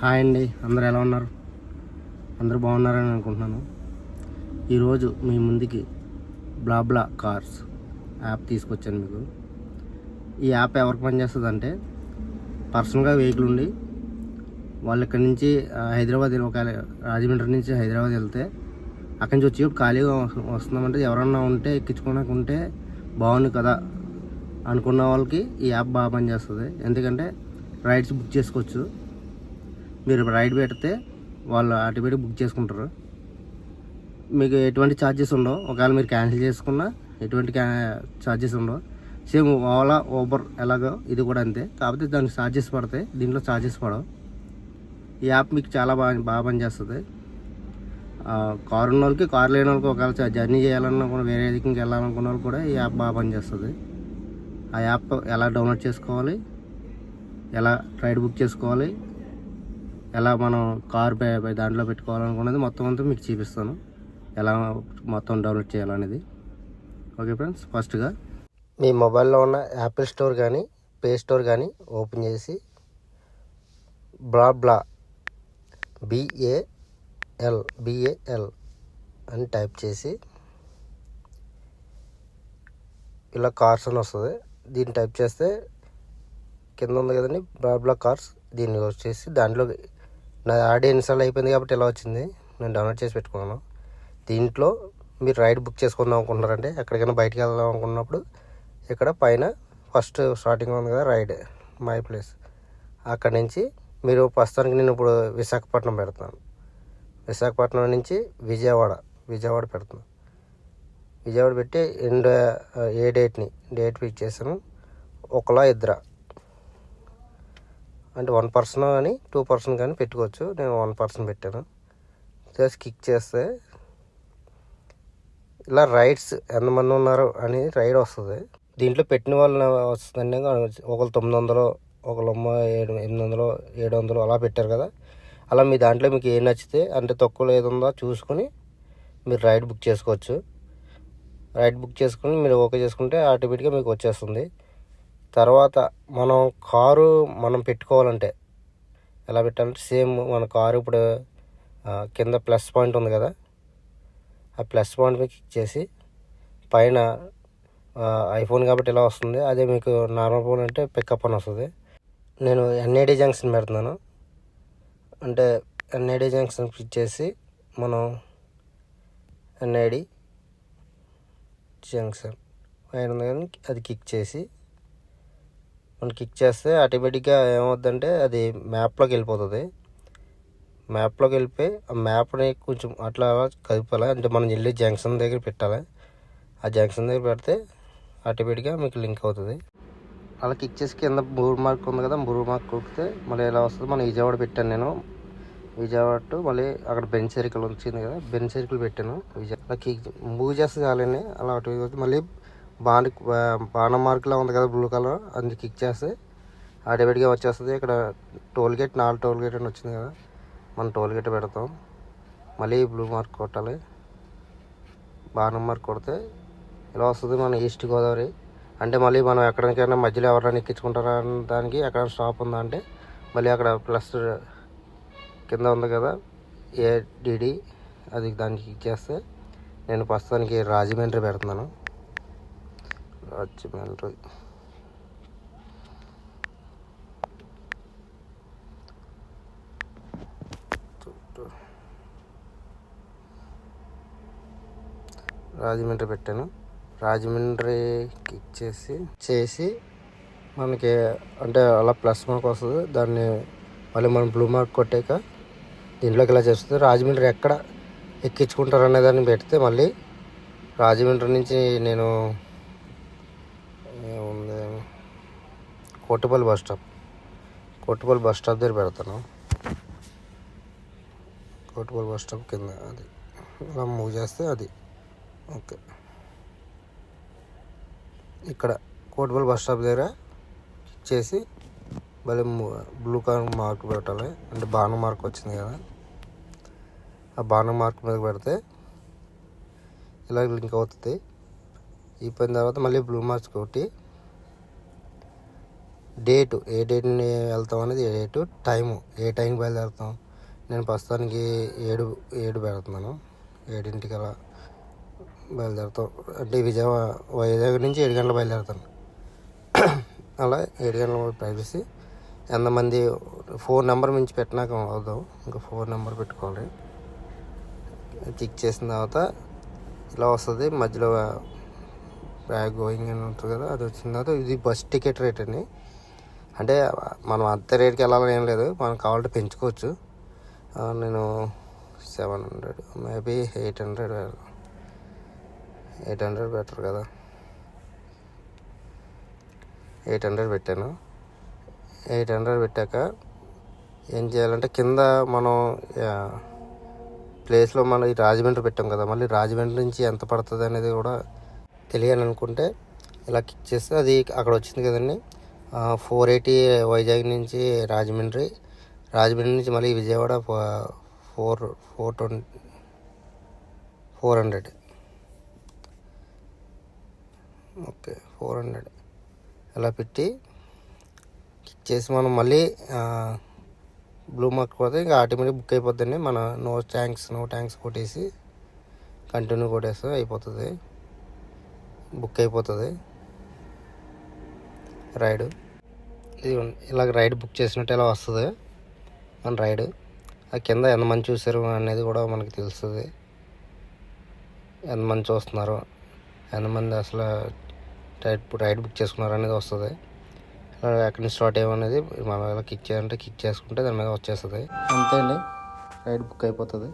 Hi అండి. అందరు ఎలా ఉన్నారు? అందరూ బాగున్నారని అనుకుంటున్నాను. ఈరోజు మీ ముందుకి బ్లాబ్లా కార్స్ యాప్ తీసుకొచ్చాను మీకు. ఈ యాప్ ఎవరికి పనిచేస్తుంది అంటే పర్సనల్గా వెహికల్ ఉండి వాళ్ళు ఇక్కడి నుంచి హైదరాబాద్ వెళ్ళి ఒకవేళ రాజమండ్రి నుంచి హైదరాబాద్ వెళ్తే అక్కడి నుంచి వచ్చి ఖాళీగా వస్తున్నామంటే ఎవరన్నా ఉంటే ఎక్కించుకోవడానికి ఉంటే బాగుంది కదా అనుకున్న వాళ్ళకి ఈ యాప్ బాగా పనిచేస్తుంది. ఎందుకంటే రైడ్స్ బుక్ చేసుకోవచ్చు. మీరు రైడ్ పెడితే వాళ్ళు ఆటోమేటిక్ బుక్ చేసుకుంటారు. మీకు ఎటువంటి ఛార్జెస్ ఉండవు. ఒకవేళ మీరు క్యాన్సిల్ చేసుకున్నా ఎటువంటి ఛార్జెస్ ఉండవు. సేమ్ ఓలా ఊబర్ ఎలాగో ఇది కూడా అంతే. కాకపోతే దానికి ఛార్జెస్ పడతాయి. దీంట్లో ఛార్జెస్ పడవు. ఈ యాప్ మీకు చాలా బాగా బాగా పనిచేస్తుంది. కారు ఉన్న వాళ్ళకి కారు లేని వాళ్ళకి ఒకవేళ జర్నీ చేయాలన్నా కూడా వేరే దిక్కుకి వెళ్ళాలనుకున్న వాళ్ళు కూడా ఈ యాప్ బాగా పనిచేస్తుంది. ఆ యాప్ ఎలా డౌన్లోడ్ చేసుకోవాలి? ఎలా రైడ్ బుక్ చేసుకోవాలి? ఎలా మనం కార్ పే- దాంట్లో పెట్టుకోవాలనుకున్నది మొత్తం అంతా మీకు చూపిస్తాను. ఎలా మొత్తం డౌన్లోడ్ చేయాలనేది. ఓకే ఫ్రెండ్స్ ఫస్ట్గా మీ మొబైల్లో ఉన్న యాపిల్ స్టోర్ కానీ ప్లే స్టోర్ కానీ ఓపెన్ చేసి బ్లా బ్లా బిఏఎల్ బిఏఎల్ అని టైప్ చేసి ఇలా కార్స్ అని వస్తుంది. దీన్ని టైప్ చేస్తే కింద ఉంది కదండి బ్లా బ్లా కార్స్. దీన్ని వచ్చేసి దాంట్లో నా ఆడియో ఇన్స్టాల్ అయిపోయింది కాబట్టి ఇలా వచ్చింది? నేను డౌన్లోడ్ చేసి పెట్టుకున్నాను. దీంట్లో మీరు రైడ్ బుక్ చేసుకుందాం అనుకుంటున్నారంటే ఎక్కడికైనా బయటికి వెళ్దాం అనుకున్నప్పుడు ఇక్కడ పైన ఫస్ట్ స్టార్టింగ్ ఉంది కదా రైడ్ మై ప్లేస్. అక్కడి నుంచి మీరు ప్రస్తుతానికి నేను ఇప్పుడు విశాఖపట్నం పెడుతున్నాను విశాఖపట్నం నుంచి విజయవాడ విజయవాడ పెడుతున్నాను విజయవాడ పెట్టి ఎండ్ ఏ డేట్ని డేట్ ఫిక్స్ చేశాను. ఒకలా ఇద్దరా. అంటే వన్ పర్సన్ కానీ టూ పర్సన్ కానీ పెట్టుకోవచ్చు. నేను వన్ పర్సన్ పెట్టాను. జస్ట్ కిక్ చేస్తే ఇలా రైడ్స్ ఎంతమంది ఉన్నారు అని రైడ్ వస్తుంది. దీంట్లో పెట్టిన వాళ్ళు వస్తుందండి ఒకళ్ళు తొమ్మిది వందలు ఒకళ్ళు ఏడు ఎనిమిది వందలు ఏడు వందలు అలా పెట్టారు కదా. అలా మీ దాంట్లో మీకు ఏం నచ్చితే అంటే తక్కువలో ఏది ఉందో చూసుకొని మీరు రైడ్ బుక్ చేసుకోవచ్చు. రైడ్ బుక్ చేసుకుని మీరు ఓకే చేసుకుంటే ఆటోమేటిక్గా మీకు వచ్చేస్తుంది. తర్వాత మనం కారు మనం పెట్టుకోవాలంటే ఎలా పెట్టాలంటే సేమ్ మన కారు ఇప్పుడు కింద ప్లస్ పాయింట్ ఉంది కదా ఆ ప్లస్ పాయింట్ మీకు ఇచ్చేసి చేసి పైన ఐఫోన్ కాబట్టి ఇలా వస్తుంది అదే మీకు నార్మల్ ఫోన్ అంటే పికప్ అని వస్తుంది. నేను ఎన్ఐడి జంక్షన్ పెడుతున్నాను. అంటే ఎన్ఐడి జంక్షన్ క్లిక్ చేసి మనం ఎన్ఐడి జంక్షన్. అయిన ఉంది కానీ అది క్లిక్ చేసి మనం క్లిక్ చేస్తే ఆటోమేటిక్గా ఏమవుద్దంటే అది మ్యాప్లోకి వెళ్ళిపోతుంది. మ్యాప్లోకి వెళ్ళిపోయి ఆ మ్యాప్ని కొంచెం అట్లా అలా కదిపాలి. అంటే మనం వెళ్ళి జంక్షన్ దగ్గర పెట్టాలి. ఆ జంక్షన్ దగ్గర పెడితే ఆటోమేటిక్గా మీకు లింక్ అవుతుంది. అలా క్లిక్ చేసి కింద మూడు మార్క్ ఉంది కదా మూడు మార్క్ కొడితే మళ్ళీ ఎలా వస్తుంది? మనం విజయవాడ పెట్టాను నేను. విజయవాడ టు మళ్ళీ అక్కడ బెంచ్ సర్కిల్ వచ్చింది కదా బెంచ్ సర్కిల్ పెట్టాను. విజయ అలా క్లిక్ మూవ్ చేస్తే చాలండి. అలా అటు మళ్ళీ బాణ బాణం మార్కులా ఉంది కదా బ్లూ కలర్. అది కిక్ చేస్తే ఆటోమేటిక్గా వచ్చేస్తుంది. ఇక్కడ టోల్ గేట్ నాలుగు టోల్ గేట్ అని వచ్చింది కదా. మనం టోల్ గేట్ పెడతాం. మళ్ళీ బ్లూ మార్క్ కొట్టాలి. బాణం మార్క్ కొడితే ఇలా వస్తుంది మన ఈస్ట్ గోదావరి. అంటే మళ్ళీ మనం ఎక్కడికైనా మధ్యలో ఎవరైనా ఎక్కించుకుంటారా దానికి ఎక్కడ స్టాప్ ఉందా అంటే మళ్ళీ అక్కడ ప్లస్ కింద ఉంది కదా ఏడిడి అది దానికి క్లిక్ చేస్తే నేను ప్రస్తుతానికి రాజమండ్రి పెడుతున్నాను. రాజమండ్రి రాజమండ్రి పెట్టాను. రాజమండ్రి క్లిక్ చేసి చేసి మనకి అంటే అలా ప్లస్ మార్క్ వస్తుంది. దాన్ని మళ్ళీ మనం బ్లూ మార్క్ కొట్టాక దీంట్లోకి ఇలా చేస్తుంది? రాజమండ్రి ఎక్కడ ఎక్కించుకుంటారు అనే దాన్ని పెడితే మళ్ళీ రాజమండ్రి నుంచి నేను Kottupalli bus stop Kottupalli bus stop దగ్గర పెడతాను. కోటిపల్లి బస్ స్టాప్ కింద అది. అలా మూవ్ చేస్తే అది. ఓకే ఇక్కడ కోటిపల్లి బస్ స్టాప్ దగ్గర చేసి మళ్ళీ బ్లూ కలర్ మార్క్ పెట్టాలి. అంటే బాణం మార్క్ వచ్చింది కదా. ఆ బాణం మార్క్ మీద పెడితే ఇలా లింక్ అవుతుంది. అయిపోయిన తర్వాత మళ్ళీ బ్లూ మార్క్స్ కొట్టి డేటు ఏ డేట్ని వెళ్తాం అనేది ఏ డేటు టైము ఏ టైంకి బయలుదేరుతాం. నేను ప్రస్తుతానికి ఏడు ఏడు పెడుతున్నాను. ఏడింటికి అలా బయలుదేరుతాం. అంటే విజయవాడ వైజాగ్ నుంచి ఏడు గంటలు బయలుదేరుతాను. అలా ఏడు గంటల ప్రైవసీ ఎంతమంది ఫోన్ నెంబర్ మించి పెట్టినాక అవుదాం. ఇంకా ఫోన్ నెంబర్ పెట్టుకోవాలి. చెక్ చేసిన తర్వాత ఇలా వస్తుంది. మధ్యలో బ్యాగ్ గోయింగ్ అని ఉంటుంది కదా అది వచ్చిన తర్వాత ఇది బస్ టికెట్ రేట్ అని అంటే మనం అంత రేట్కి వెళ్ళాలని ఏం లేదు. మనం కావాలంటే పెంచుకోవచ్చు. నేను seven hundred maybe eight hundred eight hundred better కదా. ఎయిట్ హండ్రెడ్ పెట్టాను. ఎయిట్ హండ్రెడ్ పెట్టాక ఏం చేయాలంటే కింద మనం ప్లేస్లో మనం ఈ రాజమండ్రి పెట్టాం కదా మళ్ళీ రాజమండ్రి నుంచి ఎంత పడుతుంది అనేది కూడా తెలియాలనుకుంటే ఇలా క్లిక్ చేస్తే అది అక్కడ వచ్చింది కదండి. ఫోర్ ఎయిటీ వైజాగ్ నుంచి రాజమండ్రి. రాజమండ్రి నుంచి మళ్ళీ Vijayawada four four twenty four hundred. Okay four hundred. అలా పెట్టి క్లిక్ చేసి మనం మళ్ళీ బ్లూ మార్క్ పోతే ఇంకా ఆటోమేటిక్ బుక్ అయిపోతుంది మన నో ట్యాంక్స్ నో ట్యాంక్స్ కొట్టేసి కంటిన్యూ కొట్టేస్తే అయిపోతుంది. బుక్ అయిపోతుంది. రైడ్. ఇది ఇలాగ రైడ్ బుక్ చేసినట్టు ఇలా వస్తుంది. మన రైడ్. ఆ కింద ఎంతమంది చూసారు అనేది కూడా మనకి తెలుస్తుంది. ఎంతమంది చూస్తున్నారు ఎంతమంది అసలు రైడ్ రైడ్ బుక్ చేసుకున్నారు అనేది వస్తుంది. ఇలా ఎక్కడి నుంచి స్టార్ట్ అయ్యామనేది మనం ఇలా కిక్ చేయాలంటే కిక్ చేసుకుంటే దాని మీద వచ్చేస్తుంది. అంతే అండి. రైడ్ బుక్ అయిపోతుంది.